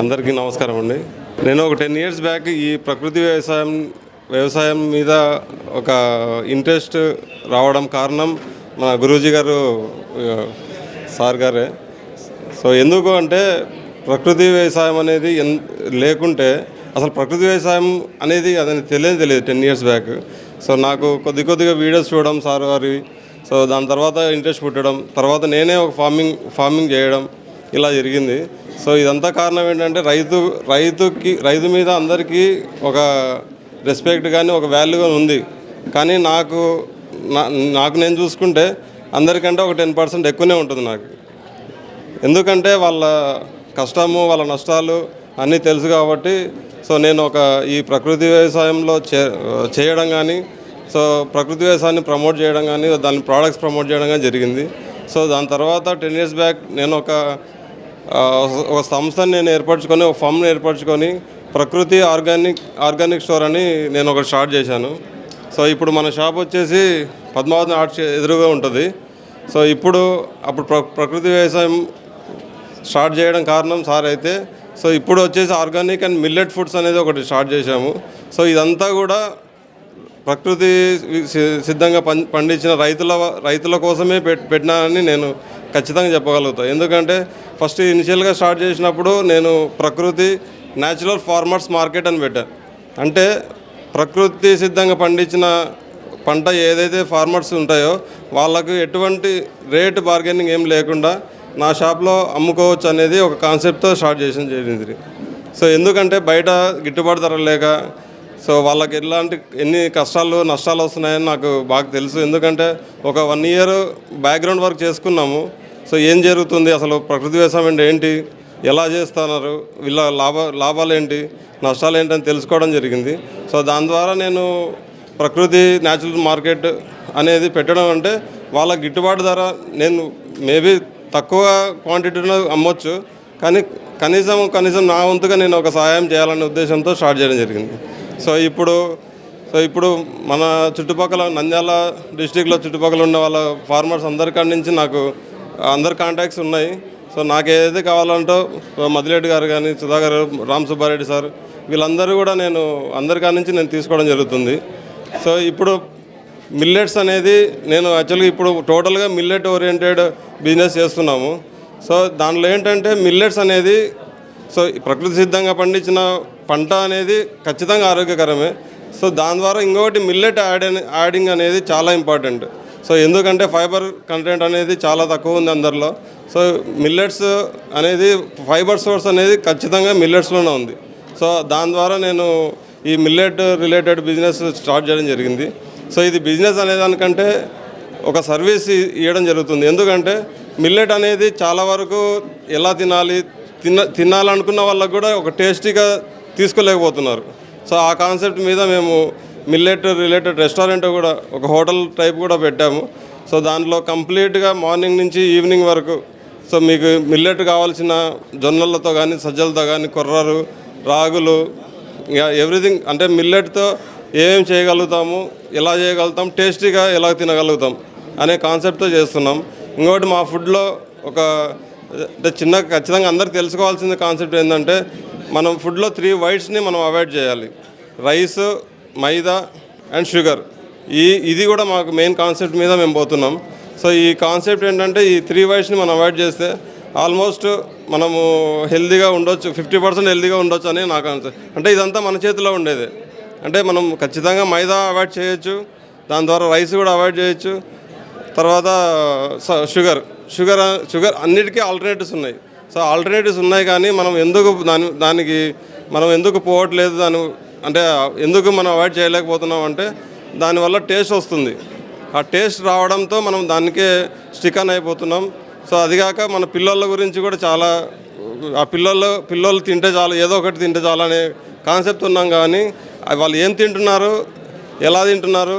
అందరికీ నమస్కారం అండి. నేను ఒక టెన్ ఇయర్స్ బ్యాక్ ఈ ప్రకృతి వ్యవసాయం వ్యవసాయం మీద ఒక ఇంట్రెస్ట్ రావడం కారణం మన గురూజీ గారు సార్ గారే. సో ఎందుకు అంటే ప్రకృతి వ్యవసాయం అనేది ఎన్ లేకుంటే అసలు ప్రకృతి వ్యవసాయం అనేది అదని తెలియదు తెలియదు టెన్ ఇయర్స్ బ్యాక్. సో నాకు కొద్ది కొద్దిగా వీడియోస్ చూడడం సార్ గారి సో దాని తర్వాత ఇంట్రెస్ట్ పుట్టడం తర్వాత నేనే ఒక ఫార్మింగ్ ఫార్మింగ్ చేయడం ఇలా జరిగింది. సో ఇదంతా కారణం ఏంటంటే రైతు రైతుకి రైతు మీద అందరికీ ఒక రెస్పెక్ట్ కానీ ఒక వాల్యూ కానీ ఉంది. కానీ నాకు నాకు నేను చూసుకుంటే అందరికంటే ఒక టెన్ పర్సెంట్ ఎక్కువనే ఉంటుంది నాకు. ఎందుకంటే వాళ్ళ కష్టము వాళ్ళ నష్టాలు అన్నీ తెలుసు కాబట్టి సో నేను ఒక ఈ ప్రకృతి వ్యవసాయంలో చే చేయడం కానీ సో ప్రకృతి వ్యవసాయాన్ని ప్రమోట్ చేయడం కానీ దాని ప్రోడక్ట్స్ ప్రమోట్ చేయడం కానీ జరిగింది. సో దాని తర్వాత టెన్ ఇయర్స్ బ్యాక్ నేను ఒక ఒక సంస్థని నేను ఏర్పరచుకొని ఒక ఫామ్ని ఏర్పరచుకొని ప్రకృతి ఆర్గానిక్ ఆర్గానిక్ స్టోర్ అని నేను ఒకటి స్టార్ట్ చేశాను. సో ఇప్పుడు మన షాప్ వచ్చేసి పద్మావతి ఆర్ట్ ఎదురుగా ఉంటుంది. సో ఇప్పుడు అప్పుడు ప్ర ప్రకృతి వ్యవసాయం స్టార్ట్ చేయడం కారణం సార్ అయితే సో ఇప్పుడు వచ్చేసి ఆర్గానిక్ అండ్ మిల్లెట్ ఫుడ్స్ అనేది ఒకటి స్టార్ట్ చేశాము. సో ఇదంతా కూడా ప్రకృతి సిద్ధంగా పం పండించిన రైతుల రైతుల కోసమే పెట్ పెట్టినానని నేను ఖచ్చితంగా చెప్పగలుగుతాను ఎందుకంటే ఫస్ట్ ఇనిషియల్గా స్టార్ట్ చేసినప్పుడు నేను ప్రకృతి న్యాచురల్ ఫార్మర్స్ మార్కెట్ అని పెట్టాను అంటే ప్రకృతి సిద్ధంగా పండించిన పంట ఏదైతే ఫార్మర్స్ ఉంటాయో వాళ్ళకు ఎటువంటి రేట్ బార్గెనింగ్ ఏం లేకుండా నా షాప్లో అమ్ముకోవచ్చు అనేది ఒక కాన్సెప్ట్తో స్టార్ట్ చేసిన జరిగింది. సో ఎందుకంటే బయట గిట్టుబాటు ధర లేక సో వాళ్ళకి ఎలాంటి ఎన్ని కష్టాలు నష్టాలు వస్తున్నాయని నాకు బాగా తెలుసు. ఎందుకంటే ఒక వన్ ఇయర్ బ్యాక్గ్రౌండ్ వర్క్ చేసుకున్నాము. సో ఏం జరుగుతుంది? అసలు ప్రకృతి వ్యవసాయం అంటే ఏంటి? ఎలా చేస్తున్నారు? వీళ్ళ లాభ లాభాలు ఏంటి? నష్టాలు ఏంటని తెలుసుకోవడం జరిగింది. సో దాని ద్వారా నేను ప్రకృతి న్యాచురల్ మార్కెట్ అనేది పెట్టడం అంటే వాళ్ళ గిట్టుబాటు ధర నేను మేబీ తక్కువ క్వాంటిటీలో అమ్మొచ్చు. కానీ కనీసం కనీసం నా వంతుగా నేను ఒక సహాయం చేయాలనే ఉద్దేశంతో స్టార్ట్ చేయడం జరిగింది. సో ఇప్పుడు సో ఇప్పుడు మన చుట్టుపక్కల నంద్యాల డిస్టిక్లో చుట్టుపక్కల ఉన్న వాళ్ళ ఫార్మర్స్ అందరికాడి నుంచి నాకు అందరు కాంటాక్ట్స్ ఉన్నాయి. సో నాకు ఏదైతే కావాలంటో మదిలేటి గారు కానీ సుధాకర్ రామ్ సుబ్బారెడ్డి సార్ వీళ్ళందరూ కూడా నేను అందరికా నుంచి నేను తీసుకోవడం జరుగుతుంది. సో ఇప్పుడు మిల్లెట్స్ అనేది నేను యాక్చువల్గా ఇప్పుడు టోటల్గా మిల్లెట్ ఓరియంటెడ్ బిజినెస్ చేస్తున్నాము. సో దానిలో ఏంటంటే మిల్లెట్స్ అనేది సో ఈ ప్రకృతి సిద్ధంగా పండించిన పంట అనేది ఖచ్చితంగా ఆరోగ్యకరమే. సో దాని ద్వారా ఇంకొకటి మిల్లెట్ యాడ్ యాడింగ్ అనేది చాలా ఇంపార్టెంట్ సో ఎందుకంటే ఫైబర్ కంటెంట్ అనేది చాలా తక్కువ ఉంది అందరిలో. సో మిల్లెట్స్ అనేది ఫైబర్ సోర్స్ అనేది ఖచ్చితంగా మిల్లెట్స్లోనే ఉంది. సో దాని ద్వారా నేను ఈ మిల్లెట్ రిలేటెడ్ బిజినెస్ స్టార్ట్ చేయడం జరిగింది. సో ఇది బిజినెస్ అనేదానికంటే ఒక సర్వీస్ ఇవ్వడం జరుగుతుంది. ఎందుకంటే మిల్లెట్ అనేది చాలా వరకు ఎలా తినాలి తిన్న తినాలనుకున్న వాళ్ళకు కూడా ఒక టేస్టీగా తీసుకోలేకపోతున్నారు. సో ఆ కాన్సెప్ట్ మీద మేము మిల్లెట్ రిలేటెడ్ రెస్టారెంట్ కూడా ఒక హోటల్ టైప్ కూడా పెట్టాము. సో దాంట్లో కంప్లీట్గా మార్నింగ్ నుంచి ఈవినింగ్ వరకు సో మీకు మిల్లెట్ కావాల్సిన జొన్నలతో కానీ సజ్జలతో కానీ కొర్రలు రాగులు ఇంకా ఎవ్రీథింగ్ అంటే మిల్లెట్తో ఏమేమి చేయగలుగుతాము ఎలా చేయగలుగుతాం టేస్టీగా ఎలా తినగలుగుతాం అనే కాన్సెప్ట్తో చేస్తున్నాం. ఇంకోటి మా ఫుడ్లో ఒక అంటే చిన్న ఖచ్చితంగా అందరికి తెలుసుకోవాల్సిన కాన్సెప్ట్ ఏంటంటే మనం ఫుడ్లో త్రీ వైట్స్ని మనం అవాయిడ్ చేయాలి. Rice maida and sugar. ఈ ఇది కూడా మాకు మెయిన్ కాన్సెప్ట్ మీద మేము పోతున్నాం. సో ఈ కాన్సెప్ట్ ఏంటంటే ఈ త్రీ వైట్స్ని మనం అవాయిడ్ చేస్తే ఆల్మోస్ట్ మనము హెల్దీగా ఉండొచ్చు ఫిఫ్టీ పర్సెంట్ హెల్దీగా ఉండొచ్చు అని నాకు కాన్సెప్ట్ అంటే ఇదంతా మన చేతిలో ఉండేది. అంటే మనం ఖచ్చితంగా మైదా అవాయిడ్ చేయొచ్చు దాని ద్వారా రైస్ కూడా అవాయిడ్ చేయొచ్చు తర్వాత షుగర్. షుగర్ షుగర్ అన్నిటికీ ఆల్టర్నేటివ్స్ ఉన్నాయి. సో ఆల్టర్నేటివ్స్ ఉన్నాయి కానీ మనం ఎందుకు దాని దానికి మనం ఎందుకు పోవట్లేదు దాని అంటే ఎందుకు మనం అవాయిడ్ చేయలేకపోతున్నాం అంటే దానివల్ల టేస్ట్ వస్తుంది. ఆ టేస్ట్ రావడంతో మనం దానికే స్టిక్ అయిపోతున్నాం. సో అదిగాక మన పిల్లల గురించి కూడా చాలా ఆ పిల్లలు పిల్లలు తింటే చాలు ఏదో ఒకటి తింటే చాలు అనే కాన్సెప్ట్ ఉన్నాం కానీ వాళ్ళు ఏం తింటున్నారు ఎలా తింటున్నారు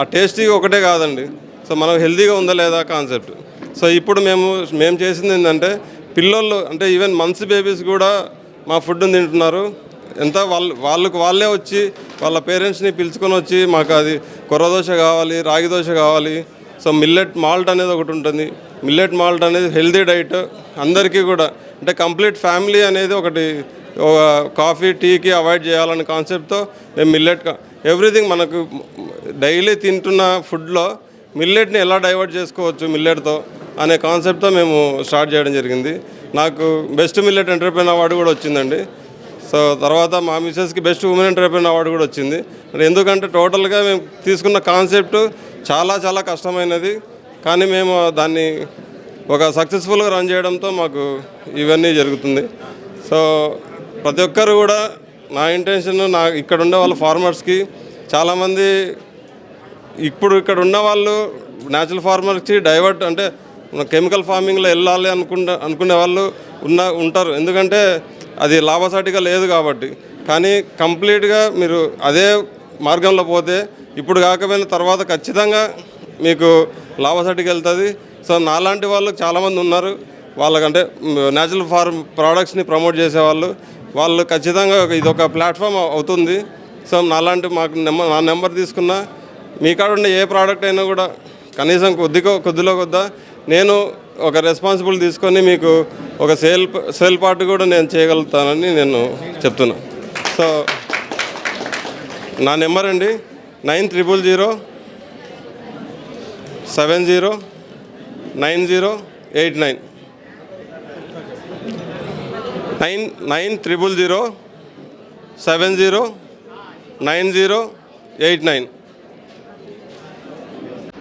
ఆ టేస్టీ ఒకటే కాదండి. సో మనం హెల్తీగా ఉందా లేదా కాన్సెప్ట్ సో ఇప్పుడు మేము మేము చేసింది ఏంటంటే పిల్లలు అంటే ఈవెన్ మంత్స్ బేబీస్ కూడా మా ఫుడ్ని తింటున్నారు. ఎంత వాళ్ళు వాళ్ళకు వాళ్ళే వచ్చి వాళ్ళ పేరెంట్స్ని పిలుచుకొని వచ్చి మాకు అది కొర్రదోశ కావాలి రాగి దోశ కావాలి. సో మిల్లెట్ మాల్ట్ అనేది ఒకటి ఉంటుంది. మిల్లెట్ మాల్ట్ అనేది హెల్తీ డైట్ అందరికీ కూడా. అంటే కంప్లీట్ ఫ్యామిలీ అనేది ఒకటి ఒక కాఫీ టీకి అవాయిడ్ చేయాలనే కాన్సెప్ట్తో మేము మిల్లెట్ ఎవ్రీథింగ్ మనకు డైలీ తింటున్న ఫుడ్లో మిల్లెట్ని ఎలా డైవర్ట్ చేసుకోవచ్చు మిల్లెట్తో అనే కాన్సెప్ట్తో మేము స్టార్ట్ చేయడం జరిగింది. నాకు బెస్ట్ మిల్లెట్ ఎంటర్ప్రైన్ అవార్డు కూడా వచ్చిందండి. సో తర్వాత మా మిసెస్కి బెస్ట్ ఉమెన్ ఎంటర్ప్రైన్ అవార్డు కూడా వచ్చింది. మరి ఎందుకంటే టోటల్గా మేము తీసుకున్న కాన్సెప్ట్ చాలా చాలా కష్టమైనది. కానీ మేము దాన్ని ఒక సక్సెస్ఫుల్గా రన్ చేయడంతో మాకు ఇవన్నీ జరుగుతుంది. సో ప్రతి ఒక్కరు కూడా నా ఇంటెన్షన్ నా ఇక్కడ ఉండే వాళ్ళ ఫార్మర్స్కి చాలామంది ఇప్పుడు ఇక్కడ ఉన్న వాళ్ళు న్యాచురల్ ఫార్మర్స్కి డైవర్ట్ అంటే కెమికల్ ఫార్మింగ్లో వెళ్ళాలి అనుకుంటే అనుకునే వాళ్ళు ఉన్న ఉంటారు. ఎందుకంటే అది లాభసాటిగా లేదు కాబట్టి. కానీ కంప్లీట్గా మీరు అదే మార్గంలో పోతే ఇప్పుడు కాకపోయిన తర్వాత ఖచ్చితంగా మీకు లాభసాటికి వెళ్తుంది. సో నాలాంటి వాళ్ళు చాలామంది ఉన్నారు. వాళ్ళకంటే న్యాచురల్ ఫార్మ్ ప్రోడక్ట్స్ని ప్రమోట్ చేసేవాళ్ళు. వాళ్ళు ఖచ్చితంగా ఇది ఒక ప్లాట్ఫామ్ అవుతుంది. సో నాలాంటి మాకు నెంబర్ నా నెంబర్ తీసుకున్నా మీ కాడ ఉండే ఏ ప్రోడక్ట్ అయినా కూడా కనీసం కొద్దిగా కొద్దిలో కొద్దా నేను ఒక రెస్పాన్సిబుల్ తీసుకొని మీకు ఒక సేల్ సేల్ పార్ట్ కూడా నేను చేయగలుగుతానని నేను చెప్తున్నా. సో నా నెంబర్ అండి. Nine triple zero seven zero nine zero eight nine nine nine triple zero seven zero nine zero eight nine